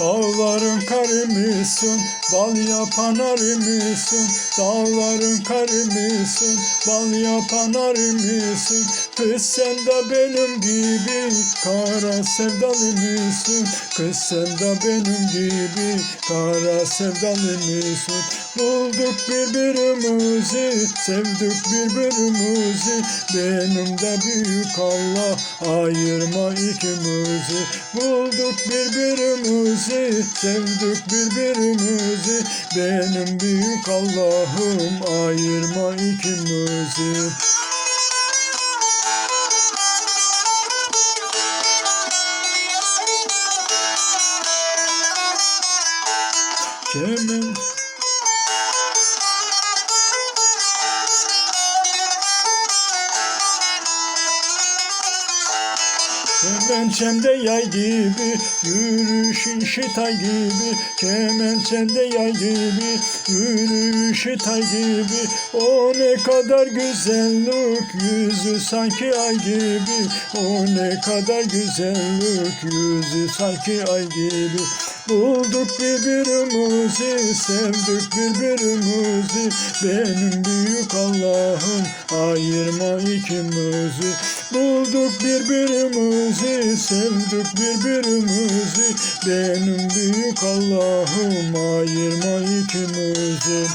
Dağların karı mısın, bal yapan arı mısın? Dağların karı mısın, bal yapan arı mısın? Kız sen de benim gibi kara sevdalı mısın? Kız sen de benim gibi kara sevdalı mısın? Bulduk birbirimizi, sevdik birbirimizi Benim de büyük Allah ayırma ikimizi Bulduk birbirimizi, sevdik birbirimizi Benim büyük Allah'ım ayırma ikimizi Kemen Kemençemde yay gibi, yürüyüşün şitay gibi. Kemençemde yay gibi, yürüyüşü tay gibi. O ne kadar güzellik, yüzü sanki ay gibi. O ne kadar güzellik, yüzü sanki ay gibi. Bulduk birbirimizi, sevdik birbirimizi. Benim büyük Allah'ım ayırma ikimizi. Bulduk birbirimizi, sevdik birbirimizi. Benim büyük Allah'ım ayırma ikimizi